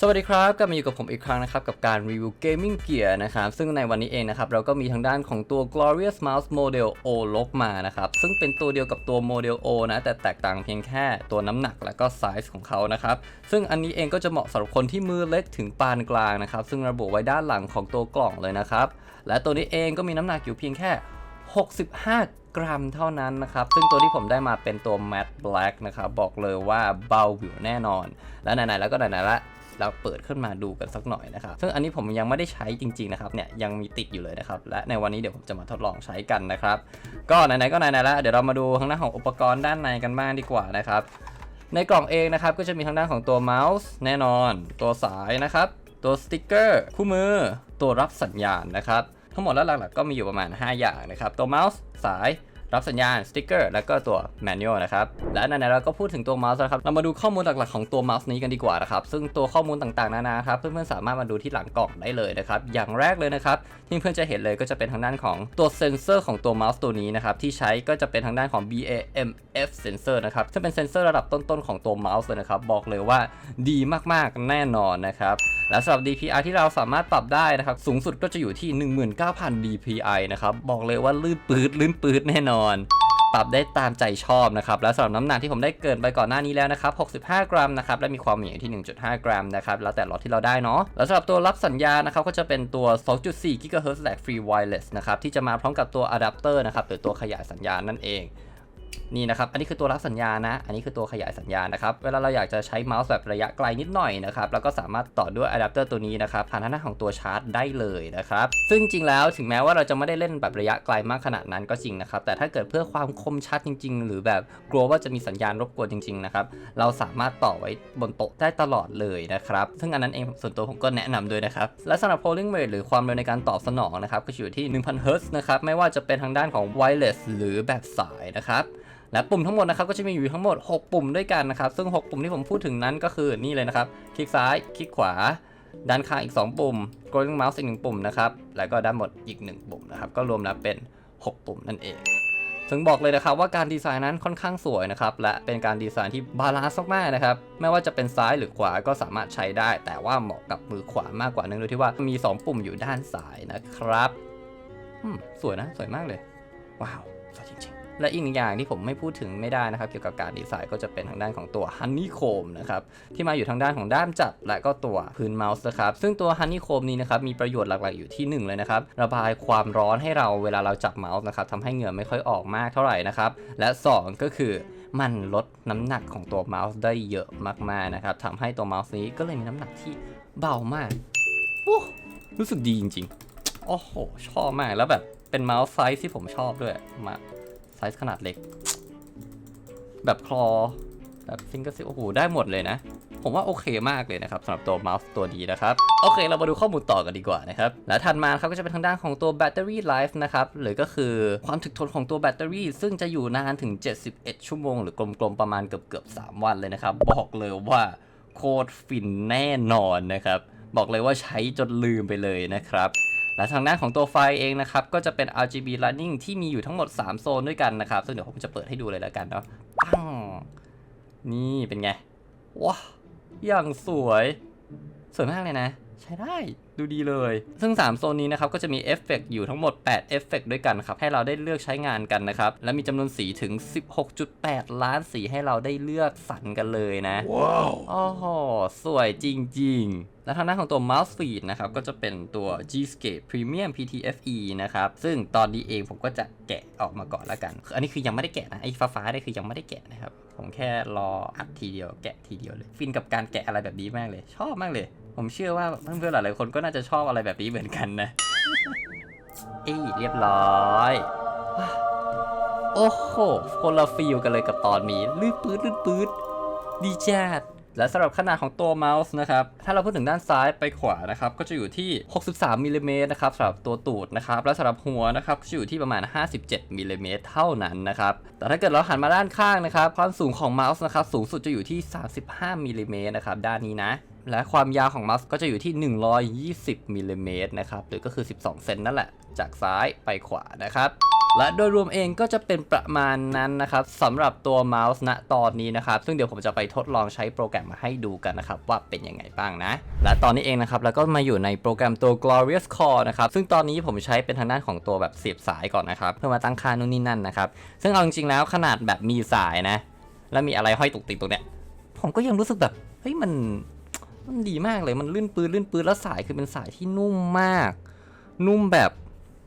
สวัสดีครับกลับมาอยู่กับผมอีกครั้งนะครับ กับการรีวิว Gaming Gear นะครับ ซึ่งในวันนี้เองนะครับ เราก็มีทางด้านของตัว Glorious Mouse Model O ลบมานะครับ ซึ่งเป็นตัวเดียวกับตัว Model O นะ แต่แตกต่างเพียงแค่ตัวน้ำหนักและก็ไซส์ของเขานะครับ ซึ่งอันนี้เองก็จะเหมาะสำหรับคนที่มือเล็กถึงปานกลางนะครับ ซึ่งระบุไว้ด้านหลังของตัวกล่องเลยนะครับ และตัวนี้เองก็มีน้ำหนักอยู่เพียงแค่ 65กรัมเท่านั้นนะครับ ซึ่งตัวที่ผมได้มาเป็นตัว Matte Black นะครับ บอกเลยว่าเบาอยู่แน่นอน และไหนๆแล้วก็ไหนๆละ เราเปิดขึ้นมาดูกันสักหน่อยนะครับซึ่งอันนี้ผมยังไม่ได้ใช้จริงๆนะครับเนี่ยยังมีติดอยู่เลยนะครับและในวันนี้เดี๋ยวผมจะมาทดลองใช้กันนะครับ ก็ไหนๆก็ไหนๆแล้วเดี๋ยวเรามาดูทางด้านของอุปกรณ์ด้านในกันบ้างดีกว่านะครับในกล่องเองนะครับก็จะมีทางด้านของตัวเมาส์แน่นอน ตัวสายนะครับ ตัวสติกเกอร์คู่มือ ตัวรับสัญญาณนะครับทั้งหมดแล้วหลักๆก็มีอยู่ประมาณ 5 อย่างนะครับ ตัวเมาส์สาย รับสัญญาณสติ๊กเกอร์แล้วก็ตัวแมนนวลนะครับและไหนๆเราก็พูดถึงตัวเมาส์นะครับเรามาดูข้อมูลหลักๆของตัวเมาส์นี้กันดีกว่านะครับซึ่งตัวข้อมูลต่างๆนานาครับเพื่อนๆสามารถมาดูที่หลังกล่องได้เลยนะครับอย่างแรกเลยนะครับที่เพื่อนจะเห็นเลยก็จะเป็นทางด้านของตัวเซนเซอร์ของตัวเมาส์ตัวนี้นะครับที่ใช้ก็จะเป็นทางด้านของ BAMF sensor นะครับซึ่งเป็นเซนเซอร์ระดับต้นๆของตัวเมาส์เลยนะครับบอกเลยว่าดีมากๆแน่นอนนะครับและสำหรับ DPI ที่เราสามารถปรับได้นะครับ สูงสุดก็จะอยู่ที่ 19,000 DPI นะครับ บอกเลยว่าลื่นปืดลื่นปืดแน่นอนปรับได้ตามใจชอบนะครับ และสำหรับน้ำหนักที่ผมได้เกินไปก่อนหน้านี้แล้วนะครับ 65 กรัมนะครับ และมีความเหนียวที่ 1.5 กรัมนะครับ แล้วแต่ล็อตที่เราได้เนาะ แล้วสำหรับตัวรับสัญญาณนะครับ ก็จะเป็นตัว 2.4 GHz Lag Free Wireless นะครับ ที่จะมาพร้อมกับตัวอะแดปเตอร์นะครับ หรือตัวขยายสัญญาณนั่นเอง นี่นะครับ อันนี้คือตัวรับสัญญาณนะ อันนี้คือตัวขยายสัญญาณนะครับ เวลาเราอยากจะใช้เมาส์แบบระยะไกลนิดหน่อยนะครับ แล้วก็สามารถต่อด้วยอะแดปเตอร์ตัวนี้นะครับ ผ่านทางด้าของตัวชาร์จได้เลยนะครับ ซึ่งจริงแล้วถึงแม้ว่าเราจะไม่ได้เล่นแบบระยะไกลมากขนาดนั้นก็จริงนะครับ แต่ถ้าเกิดเพื่อความคมชัดจริง ๆ หรือแบบกลัวว่าจะมีสัญญาณรบกวนจริง ๆ นะครับ เราสามารถต่อไว้บนโต๊ะได้ตลอดเลยนะครับ ซึ่งอันนั้นเองส่วนตัวผมก็แนะนำด้วยนะครับ และสำหรับ polling rate หรือความเร็วในการตอบสนองนะครับก็อยู่ที่ 1,000 Hz นะครับ ไม่ว่าจะเป็นทางด้านของ wireless หรือแบบสายนะครับ และปุ่มทั้งหมดนะครับก็จะมีอยู่ทั้งหมด 6 ปุ่มด้วยกันนะครับ ซึ่ง 6 ปุ่มที่ผมพูดถึงนั้นก็คือนี่เลยนะครับ คลิกซ้าย คลิกขวา ด้านข้างอีก 2 ปุ่ม scrolling mouse อีก1ปุ่มนะครับ แล้วก็ด้านบนอีก 1 ปุ่มนะครับ ก็รวมแล้วเป็น 6 ปุ่มนั่นเองซึ่งบอกเลยนะครับว่าการดีไซน์นั้นค่อนข้างสวยนะครับ และเป็นการดีไซน์ที่บาลานซ์มากๆนะครับ ไม่ว่าจะเป็นซ้ายหรือขวาก็สามารถใช้ได้ แต่ว่าเหมาะกับมือขวามากกว่านื่องด้วยที่ว่ามี 2 ปุ่มอยู่ด้านซ้ายนะครับสวยนะ สวยมากเลย ว้าว สวยจริงๆ และอีกหนึ่งอย่างที่ผมไม่พูดถึงไม่ได้นะครับ เกี่ยวกับการดีไซน์ก็จะเป็นทางด้านของตัว Honeycomb นะครับที่มาอยู่ทางด้านของด้ามจับ และก็ตัวพื้นเมาส์นะครับซึ่งตัว Honeycomb นี้นะครับมีประโยชน์หลักๆอยู่ที่ 1 เลยนะครับระบายความร้อนให้เราเวลาเราจับเมาส์นะครับทำให้เหงื่อไม่ค่อยออกมากเท่าไหร่นะครับและ 2 ก็คือมันลดน้ำหนักของตัวเมาส์ได้เยอะมากๆนะครับทำให้ตัวเมาส์นี้ก็เลยมีน้ำหนักที่เบามากโอ้รู้สึกดีจริงๆโอ้โหชอบมากแล้วแบบเป็นเมาส์ไซส์ที่ผมชอบด้วยมา ส์ขนาดเล็ก แบบคลอแบบฟิงเกอร์ซิโอ้โหได้หมดเลยนะ ผมว่าโอเคมากเลยนะครับสำหรับตัวเมาส์ตัวนี้นะครับ โอเค เรามาดูข้อมูลต่อกันดีกว่านะครับ และถัดมาครับก็จะเป็นทางด้านของตัวแบตเตอรี่ไลฟ์นะครับ หรือก็คือความถึกทนของตัวแบตเตอรี่ ซึ่งจะอยู่นานถึง 71 ชั่วโมง หรือกลมๆประมาณเกือบๆ3วันเลยนะครับ บอกเลยว่าโคตรฟินแน่นอนนะครับ บอกเลยว่าใช้จนลืมไปเลยนะครับ และทางด้านของตัวไฟเองนะครับก็จะเป็น RGB running ที่มีอยู่ทั้งหมด 3 โซนด้วยกันนะครับ ซึ่งเดี๋ยวผมจะเปิดให้ดูเลยแล้วกันเนาะปังนี่เป็นไงว้าอย่างสวย สวยมากเลยนะ ใช้ได้ดูดีเลย ซึ่ง 3 โซนนี้นะครับก็จะมีเอฟเฟกต์อยู่ทั้งหมด 8 เอฟเฟกต์ด้วยกันครับ ให้เราได้เลือกใช้งานกันนะครับ และมีจำนวนสีถึง 16.8 ล้านสีให้เราได้เลือกสรรกันเลยนะ ว้าวโอ้โหสวยจริง ๆและทางด้านของตัว Mouse Feed นะครับ ก็จะเป็นตัว G-Scape Premium PTFE นะครับ ซึ่งตอนนี้เองผมก็จะแกะออกมาก่อนแล้วกันคืออันนี้คือยังไม่ได้แกะนะ ไอ้ฟ้าๆนี่คือยังไม่ได้แกะนะครับ ผมแค่รออัดทีเดียวแกะทีเดียวเลย ฟินกับการแกะอะไรแบบนี้มากเลย ชอบมากเลย ผมเชื่อว่าเพื่อนๆหลายๆคนก็น่าจะชอบอะไรแบบนี้เหมือนกันนะเอ้ยเรียบร้อย โอ้โหคนละฟีลกันเลยกับตอนนี้ ลื่นปื๊ดลื่นปื๊ดดีจัด และสำหรับขนาดของตัวเมาส์นะครับ ถ้าเราพูดถึงด้านซ้ายไปขวานะครับ ก็จะอยู่ที่ 63มิลลิเมตรนะครับสำหรับตัวตูดนะครับ และสำหรับหัวนะครับก็จะอยู่ที่ประมาณ 57มิลลิเมตรเท่านั้นนะครับ แต่ถ้าเกิดเราหันมาด้านข้างนะครับ ความสูงของเมาส์นะครับ สูงสุดจะอยู่ที่ 35มิลลิเมตรนะครับ ด้านนี้นะ และความยาวของเมาส์ก็จะอยู่ที่ 120มิลลิเมตรนะครับ หรือก็คือ 12 เซนนั่นแหละ จากซ้ายไปขวานะครับ และโดยรวมเองก็จะเป็นประมาณนั้นนะครับสำหรับตัวเมาส์ณตอนนี้นะครับ ซึ่งเดี๋ยวผมจะไปทดลองใช้โปรแกรมมาให้ดูกันนะครับ ว่าเป็นยังไงบ้างนะ และตอนนี้เองนะครับ แล้วก็มาอยู่ในโปรแกรมตัว Glorious Core นะครับ ซึ่งตอนนี้ผมใช้เป็นทางด้านของตัวแบบเสียบสายก่อนนะครับ เพื่อมาตั้งค่านู่นนี่นั่นนะครับ ซึ่งเอาจริงๆแล้วขนาดแบบมีสายนะ แล้วมีอะไรห้อยตุกติกตรงเนี้ยผมก็ยังรู้สึกแบบเฮ้ยมันมันดีมากเลยมันลื่นปืนลื่นปืนแล้วสายคือเป็นสายที่นุ่มมาก นุ่มแบบ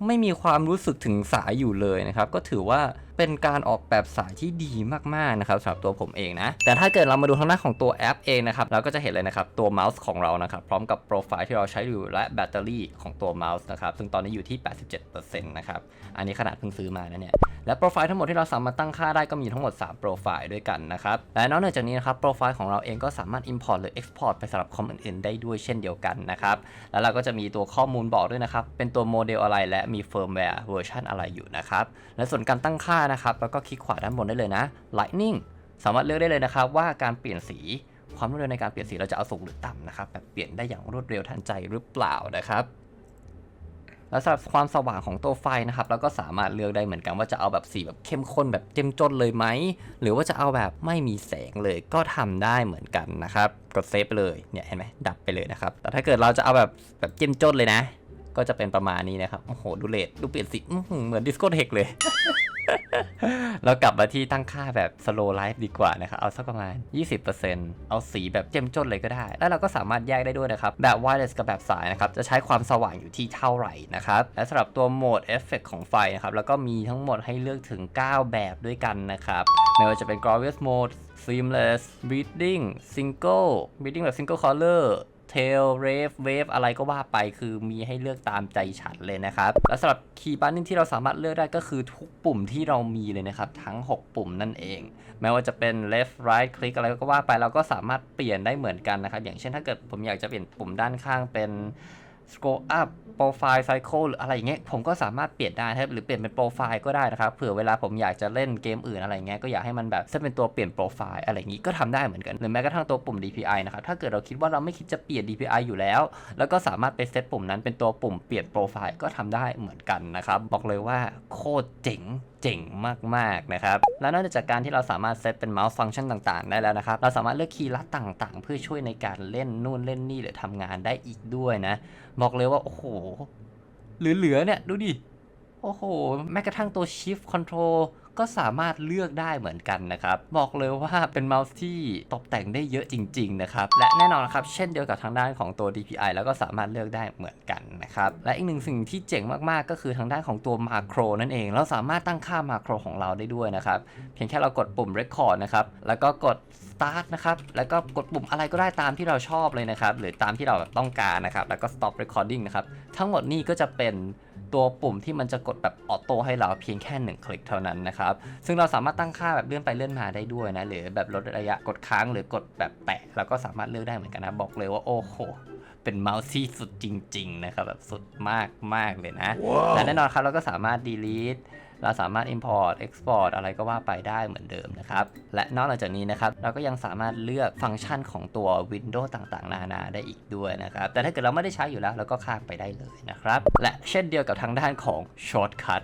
ไม่มีความรู้สึกถึงสายอยู่เลยนะครับ ก็ถือว่า เป็นการออกแบบสายที่ดีมากๆนะครับสำหรับตัวผมเองนะ แต่ถ้าเกิดเรามาดูทางหน้าของตัวแอปเองนะครับเราก็จะเห็นเลยนะครับตัวเมาส์ของเรานะครับพร้อมกับโปรไฟล์ที่เราใช้อยู่และแบตเตอรี่ของตัวเมาส์นะครับซึ่งตอนนี้อยู่ที่ 87%นะครับอันนี้ขนาดเพิ่งซื้อมานะเนี่ยและโปรไฟล์ทั้งหมดที่เราสามารถตั้งค่าได้ก็มีทั้งหมด 3 โปรไฟล์ด้วยกันนะครับและนอกเหนือจากนี้นะครับโปรไฟล์ของเราเองก็สามารถ import หรือ export ไปสำหรับคอมอื่นๆได้ด้วยเช่นเดียวกันนะครับแล้วเราก็จะมีตัวข้อมูลบอกด้วยนะครับเป็นตัวโมเดลอะไรและมีเฟิร์มแวร์เวอร์ชันอะไรอยู่นะครับและส่วนการตั้งค่านะครับแล้วก็คลิกขวาด้านบนได้เลยนะ Lightning สามารถเลือกได้เลยนะครับว่าการเปลี่ยนสีความรวดเร็วในการเปลี่ยนสีเราจะเอาสูงหรือต่ำนะครับแบบเปลี่ยนได้อย่างรวดเร็วทันใจหรือเปล่านะครับ แล้วสำหรับความสว่างของตัวไฟนะครับเราก็สามารถเลือกได้เหมือนกันว่าจะเอาแบบสีแบบเข้มข้นแบบเจ้มจนเลยไหมหรือว่าจะเอาแบบไม่มีแสงเลยก็ทำได้เหมือนกันนะครับกดเซฟไปเลยเนี่ยเห็นไหมดับไปเลยนะครับแต่ถ้าเกิดเราจะเอาแบบแบบเจ้มจนเลยนะ ก็จะเป็นประมาณนี้นะครับ โอ้โห ดูเลดดูเปลี่ยนสีเหมือนดิสโก้เทคเลย เรากลับมาที่ตั้งค่าแบบ slow life ดีกว่านะครับ เอาสักประมาณ 20%เอาสีแบบเจ้มจนเลยก็ได้ แล้วเราก็สามารถแยกได้ด้วยนะครับ แบบ wireless กับแบบสายนะครับ จะใช้ความสว่างอยู่ที่เท่าไหร่นะครับ และสำหรับตัวโหมดเอฟเฟกของไฟนะครับ แล้วก็มีทั้งหมดให้เลือกถึง 9 แบบด้วยกันนะครับ ไม่ว่าจะเป็น glorious mode seamless breathing single breathing แบบ single color เทลเรฟเวฟอะไรก็ว่าไปคือมีให้เลือกตามใจฉันเลยนะครับ และสำหรับคีย์บัตนที่เราสามารถเลือกได้ก็คือทุกปุ่มที่เรามีเลยนะครับ ทั้ง 6 ปุ่มนั่นเอง แม้ว่าจะเป็น left right click อะไรก็ว่าไปเราก็สามารถเปลี่ยนได้เหมือนกันนะครับ อย่างเช่นถ้าเกิดผมอยากจะเปลี่ยนปุ่มด้านข้างเป็น scroll up profile cycle หรืออะไรอย่างเงี้ยผมก็สามารถเปลี่ยนได้ครับหรือเปลี่ยนเป็นโปรไฟล์ก็ได้นะครับเผื่อเวลาผมอยากจะเล่นเกมอื่นอะไรเงี้ยก็อยากให้มันแบบเซตเป็นตัวเปลี่ยนโปรไฟล์อะไรอย่างงี้ก็ทำได้เหมือนกันหรือแม้กระทั่งตัวปุ่ม DPI นะครับถ้าเกิดเราคิดว่าเราไม่คิดจะเปลี่ยน DPI อยู่แล้ว แล้วก็สามารถไปเซตปุ่มนั้นเป็นตัวปุ่มเปลี่ยนโปรไฟล์ก็ทำได้เหมือนกันนะครับบอกเลยว่าโคตรเจ๋ง จ๋งมากๆนะครับ และนอกจากการที่เราสามารถเซตเป็นเมาส์ฟังก์ชันต่างๆ ได้แล้วนะครับ เราสามารถเลือกคีย์ลัดต่างๆ เพื่อช่วยในการเล่นนู่นเล่นนี่หรือทำงานได้อีกด้วยนะ บอกเลยว่า โอ้โห เหลือๆเนี่ย ดูดิ โอ้โห แม้กระทั่งตัว Shift Control ก็สามารถเลือกได้เหมือนกันนะครับ บอกเลยว่าเป็นเมาส์ที่ตกแต่งได้เยอะจริง ๆ นะครับ และแน่นอนนครับ เช่นเดียวกับทางด้านของตัว DPI แล้วก็สามารถเลือกได้เหมือนกันนะครับ และอีกหนึ่งสิ่งที่เจ๋งมากๆ ก็คือทางด้านของตัวมาโครนั่นเอง เราสามารถตั้งค่ามาโครของเราได้ด้วยนะครับ เพียงแค่เรากดปุ่ม Record นะครับ แล้วก็กด Start นะครับ แล้วก็กดปุ่มอะไรก็ได้ตามที่เราชอบเลยนะครับ หรือตามที่เราต้องการนะครับ แล้วก็ Stop Recording นะครับ ทั้งหมดนี่ก็จะเป็น ตัวปุ่มที่มันจะกดแบบออโต้ให้เราเพียงแค่หนึ่งคลิกเท่านั้นนะครับ ซึ่งเราสามารถตั้งค่าแบบเลื่อนไปเลื่อนมาได้ด้วยนะ หรือแบบลดระยะกดค้างหรือกดแบบแตะเราก็สามารถเลือกได้เหมือนกันนะ บอกเลยว่าโอ้โห เป็นเมาส์ที่สุดจริง ๆ นะครับแบบสุดมากมากๆเลยนะและแน่นอนครับเราก็สามารถ delete เราสามารถ import export อะไรก็ว่าไปได้เหมือนเดิมนะครับ และนอกจากนี้นะครับ เราก็ยังสามารถเลือกฟังก์ชันของตัว Windows ต่างๆ นานาได้อีกด้วยนะครับ แต่ถ้าเกิดเราไม่ได้ใช้อยู่แล้วเราก็ข้ามไปได้เลยนะครับ และเช่นเดียวกับทางด้านของ Shortcut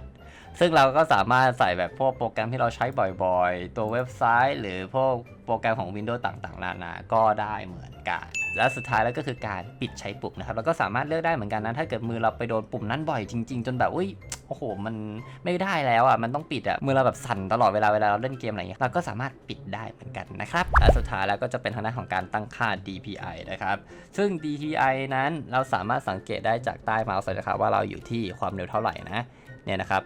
ซึ่งเราก็สามารถใส่แบบพวกโปรแกรมที่เราใช้บ่อยๆ ตัวเว็บไซต์ หรือพวกโปรแกรมของ Windows ต่างๆ นานา ก็ได้เหมือนกัน และสุดท้ายแล้วก็คือการปิดใช้ปุ่มนะครับเราก็สามารถเลือกได้เหมือนกันนะถ้าเกิดมือเราไปโดนปุ่มนั้นบ่อยจริง ๆ จนแบบอุ้ยโอ้โหมันไม่ได้แล้วอะมันต้องปิดอะมือเราแบบสั่นตลอดเวลาเวลาเราเล่นเกมอะไรเงี้ยเราก็สามารถปิดได้เหมือนกันนะครับและสุดท้ายแล้วก็จะเป็นทางด้านของการตั้งค่า DPI นะครับซึ่ง DPI นั้นเราสามารถสังเกตได้จากใต้เมาส์เลยนะครับว่าเราอยู่ที่ความเร็วเท่าไหร่นะเนี่ยนะครับ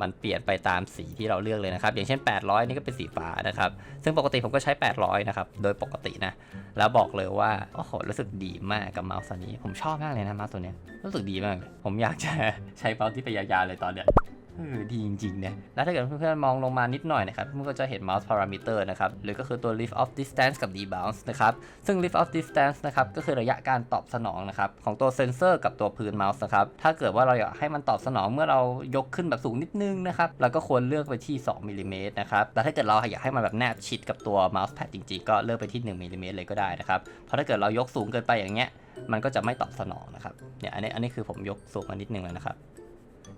มันเปลี่ยนไปตามสีที่เราเลือกเลยนะครับ อย่างเช่น 800 นี่ก็เป็นสีฟ้านะครับ ซึ่งปกติผมก็ใช้ 800 นะครับ โดยปกตินะ แล้วบอกเลยว่า โอ้โห รู้สึกดีมากกับเมาส์ตัวนี้ ผมชอบมากเลยนะเมาส์ตัวนี้ รู้สึกดีมาก ผมอยากจะใช้เมาส์ที่ไปยาวๆเลยตอนเนี้ย เออดีจริงๆนะ แล้วถ้าเกิดเพื่อนๆมองลงมานิดหน่อยนะครับเพื่อนๆก็จะเห็น mouse parameter นะครับ หรือก็คือตัว lift off distance กับ debounce นะครับ ซึ่ง lift off distance นะครับ ก็คือระยะการตอบสนองนะครับ ของตัวเซนเซอร์กับตัวพื้นเมาส์นะครับ ถ้าเกิดว่าเราอยากให้มันตอบสนองเมื่อเรายกขึ้นแบบสูงนิดนึงนะครับ เราก็ควรเลือกไปที่ 2มิลลิเมตรนะครับ แต่ถ้าเกิดเราอยากให้มันแบบแนบชิดกับตัว mouse pad จริงๆ ก็เลือกไปที่1มิลลิเมตรเลยก็ได้นะครับ เพราะถ้าเกิดเรายกสูงเกินไปอย่างเงี้ย มันก็จะไม่ตอบสนองนะครับ เนี่ย อันนี้ อันนี้คือผมยกสูงมานิดนึงแล้วนะครับ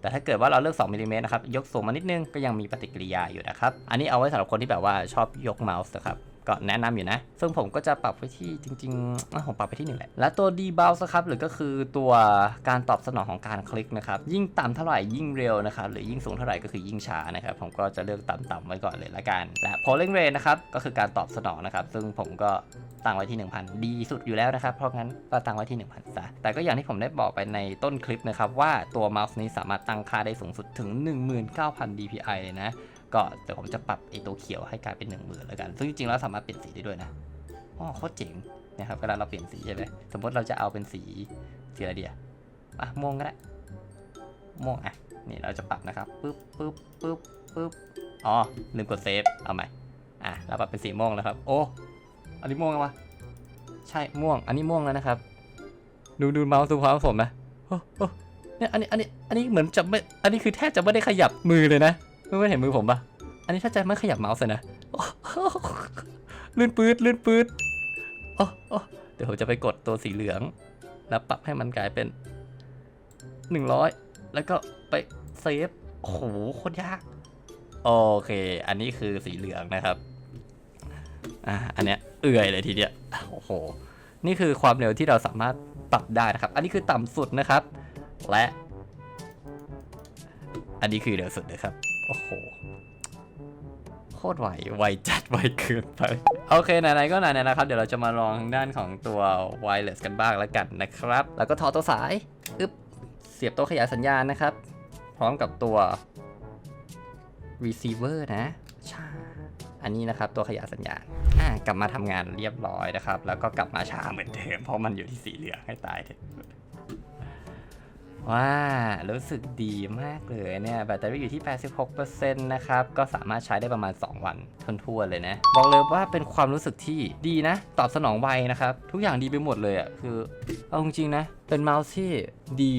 แต่ถ้าเกิดว่าเราเลือก2มิลลิเมตรนะครับยกสูงมานิดนึงก็ยังมีปฏิกิริยาอยู่นะครับ อันนี้เอาไว้สำหรับคนที่แบบว่าชอบยกเมาส์นะครับ ก็แนะนำอยู่นะ ซึ่งผมก็จะปรับไว้ที่จริงๆ ผมปรับไปที่หนึ่งแหละ และตัว d b o u n c e ครับ หรือก็คือตัวการตอบสนองของการคลิกนะครับ ยิ่งต่ำเท่าไหร่ยิ่งเร็วนะครับ หรือยิ่งสูงเท่าไหร่ก็คือยิ่งช้านะครับ ผมก็จะเลือกต่ำๆไว้ก่อนเลยละกัน และ polling rate นะครับ ก็คือการตอบสนองนะครับ ซึ่งผมก็ตั้งไว้ที่ 1000 ดีสุดอยู่แล้วนะครับ เพราะงั้นก็ตั้งไว้ที่ 1000ซะ แต่ก็อย่างที่ผมได้บอกไปในต้นคลิปนะครับว่าตัวเมาส์นี้สามารถตั้งค่าได้สูงสุดถึง 19,000 dpi เลยนะ ก็เดี๋ยวผมจะปรับไอตัวเขียวให้กลายเป็น 1 0,000แล้วกัน ซึ่งจริงๆแล้วสามารถเปลี่ยนสีได้ด้วยนะอ๋อโคตรเจ๋งนะครับเวลาเราเปลี่ยนสีใช่ไหมสมมติเราจะเอาเป็นสีสีอะไรเดียอะม่วงก็ได้ม่วงอะนี่เราจะปรับนะครับปึ๊บปึ๊บปึ๊บปึ๊บอ๋อลืมกดเซฟเอาใหม่อะเราปรับเป็นสีม่วงแล้วครับโอ้อันนี้ม่วงแล้ววะใช่ม่วง อันนี้ม่วงแล้วนะครับดูดูเมาส์ดูความของผมนะโอ้โอ้เนี่ยอันนี้อันนี้อันนี้เหมือนจะไม่อันนี้คือแทบจะไม่ได้ขยับมือเลยนะ เพื่อนเห็นมือผมปะอันนี้ถ้าจะไม่ขยับเมาส์เลยนะลื่นปืดลื่นปืดโอ้โอ้เดี๋ยวผมจะไปกดตัวสีเหลือง แล้วปรับให้มันกลายเป็น 100 แล้วก็ไปเซฟโอ้โหโคตรยาก โอเค อันนี้คือสีเหลืองนะครับอ่าอันเนี้ยเอื่อยเลยทีเดียวโอ้โห นี่คือความเร็วที่เราสามารถปรับได้นะครับ อันนี้คือต่ำสุดนะครับ และ อันนี้คือเร็วสุดนะครับ โอ้โห โคตรไหว ไวจัด ไวเกินไป โอเค ไหนๆ ก็ไหนๆ นะครับ เดี๋ยวเราจะมาลองทางด้านของตัว wireless กันบ้างแล้วกันนะครับ แล้วก็ถอดตัวสายอึ๊บ เสียบตัวขยายสัญญาณนะครับ พร้อมกับตัว receiver นะชาอันนี้นะครับตัวขยายสัญญาณอ่ากลับมาทำงานเรียบร้อยนะครับ แล้วก็กลับมาช้าเหมือนเดิมเพราะมันอยู่ที่สีเหลืองให้ตายเถอะ ว้ารู้สึกดีมากเลยเนี่ยแบตเตอรี่อยู่ที่ 86%นะครับ ก็สามารถใช้ได้ประมาณ 2 วันทั่วๆเลยนะ บอกเลยว่าเป็นความรู้สึกที่ดีนะ ตอบสนองไวนะครับ ทุกอย่างดีไปหมดเลยอะ่ะคือ เอาจริงๆนะ เป็นเมาส์ที่ดี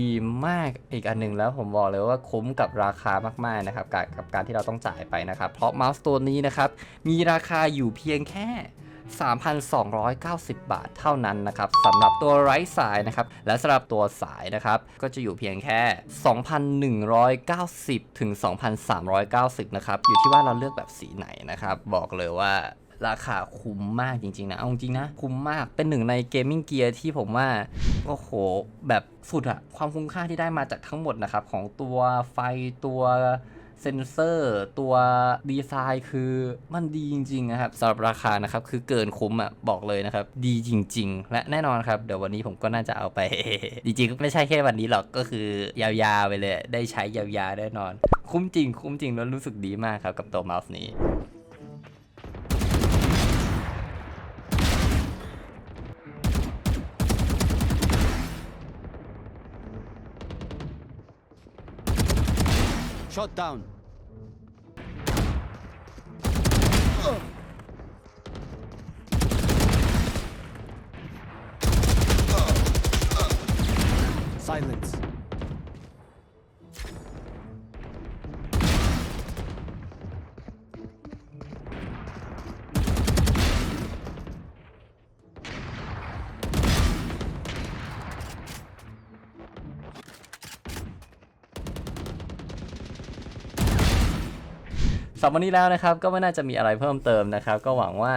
มากอีกอันหนึ่งแล้วผมบอกเลยว่าคุ้มกับราคามากๆนะครับกับการที่เราต้องจ่ายไปนะครับ เพราะเมาส์ตัวนี้นะครับมีราคาอยู่เพียงแค่ 3,290 บาทเท่านั้นนะครับสำหรับตัวไร้สายนะครับ และสำหรับตัวสายนะครับ ก็จะอยู่เพียงแค่ 2,190 ถึง 2,390 นะครับ อยู่ที่ว่าเราเลือกแบบสีไหนนะครับ บอกเลยว่าราคาคุ้มมากจริงๆนะ เอาจริงนะ คุ้มมาก เป็นหนึ่งในเกมมิ่งเกียร์ที่ผมว่า โอ้โห แบบสุดอะความคุ้มค่าที่ได้มาจากทั้งหมดนะครับ ของตัวไฟตัว เซนเซอร์ตัวดีไซน์คือมันดีจริงๆนะครับสำหรับราคานะครับคือเกินคุ้มอะบอกเลยนะครับ ดีจริง ๆ และแน่นอนครับ เดี๋ยววันนี้ผมก็น่าจะเอาไป จริงๆไม่ใช่แค่วันนี้หรอกก็คือยาวๆไปเลย ได้ใช้ยาวๆแน่นอน คุ้มจริง คุ้มจริงแล้วรู้สึกดีมากครับกับตัวเมาส์นี้ Shot down. Silence.. รับวันนี้แล้วนะครับ ก็ไม่น่าจะมีอะไรเพิ่มเติมนะครับ ก็หวังว่า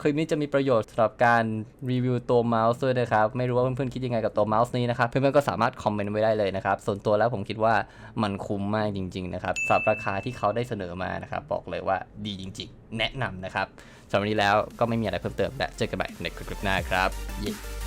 คลิปนี้จะมีประโยชน์สำหรับการรีวิวตัวเมาส์ด้วยนะครับ ไม่รู้ว่าเพื่อนๆคิดยังไงกับตัวเมาส์นี้นะครับ เพื่อนๆก็สามารถคอมเมนต์ไว้ได้เลยนะครับ ส่วนตัวแล้วผมคิดว่ามันคุ้มมากจริง ๆ นะครับสำหรับราคาที่เขาได้เสนอมานะครับ บอกเลยว่าดีจริง ๆ แนะนำนะครับสำหรับวันนี้แล้วก็ไม่มีอะไรเพิ่มเติมและเจอกันใหม่ในคลิปหน้าครับเย้